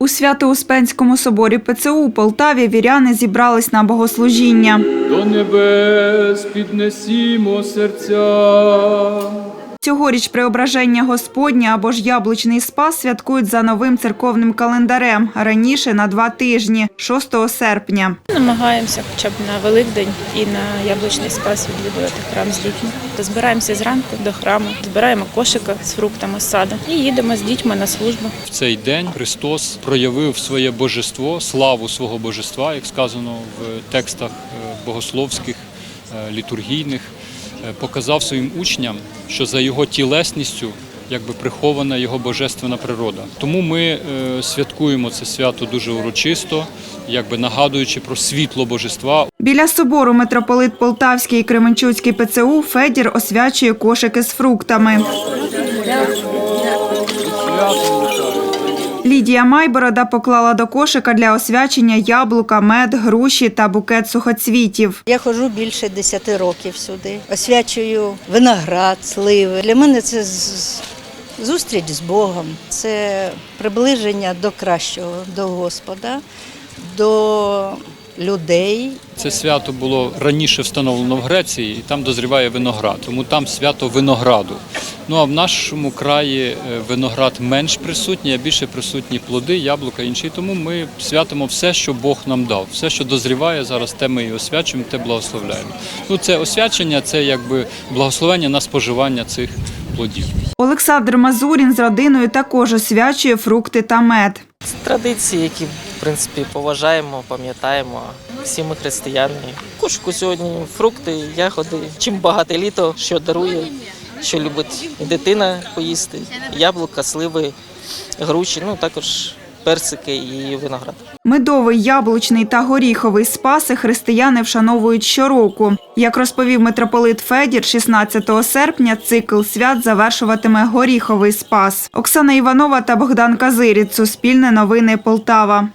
У Свято-Успенському соборі ПЦУ у Полтаві віряни зібрались на богослужіння. До небес піднесімо серця. Цьогоріч преображення Господня або ж яблучний спас святкують за новим церковним календарем, раніше на два тижні, 6 серпня. Намагаємося хоча б на Великдень і на Яблучний Спас відвідувати храм з дітьми. Збираємося зранку до храму, збираємо кошика з фруктами з саду і їдемо з дітьми на службу. В цей день Христос проявив своє божество, славу свого божества, як сказано в текстах е, богословських, е, літургійних, показав своїм учням, що за його тілесністю якби прихована його божественна природа. Тому ми е, святкуємо це свято дуже урочисто, якби нагадуючи про світло божества, Біля собору митрополит Полтавський і Кременчуцький ПЦУ Федір освячує кошики з фруктами. Лідія Майборода поклала до кошика для освячення яблука, мед, груші та букет сухоцвітів. Я ходжу більше 10 років сюди. Освячую виноград, сливи. Для мене це зустріч з Богом, це приближення до кращого, до Господа, до людей. Це свято було раніше встановлено в Греції, і там дозріває виноград, тому там свято винограду. Ну а в нашому краї е, виноград менш присутній, а більше присутні плоди, яблука інші. Тому ми святимо все, що Бог нам дав. Все, що дозріває зараз, те ми і освячуємо, те благословляємо. Ну це освячення, це якби благословення на споживання цих плодів. Олександр Мазурін з родиною також освячує фрукти та мед. Це традиції, які принципі поважаємо, пам'ятаємо. Всі ми християни. Кошику сьогодні фрукти, ягоди. Чим багате літо, що дарує, що любить дитина поїсти. Яблука, сливи, груші, ну також персики і виноград. Медовий, яблучний та горіховий спаси християни вшановують щороку. Як розповів митрополит Федір, 16 серпня цикл свят завершуватиме горіховий спас. Оксана Іванова та Богдан Казиріць. Суспільне новини Полтава.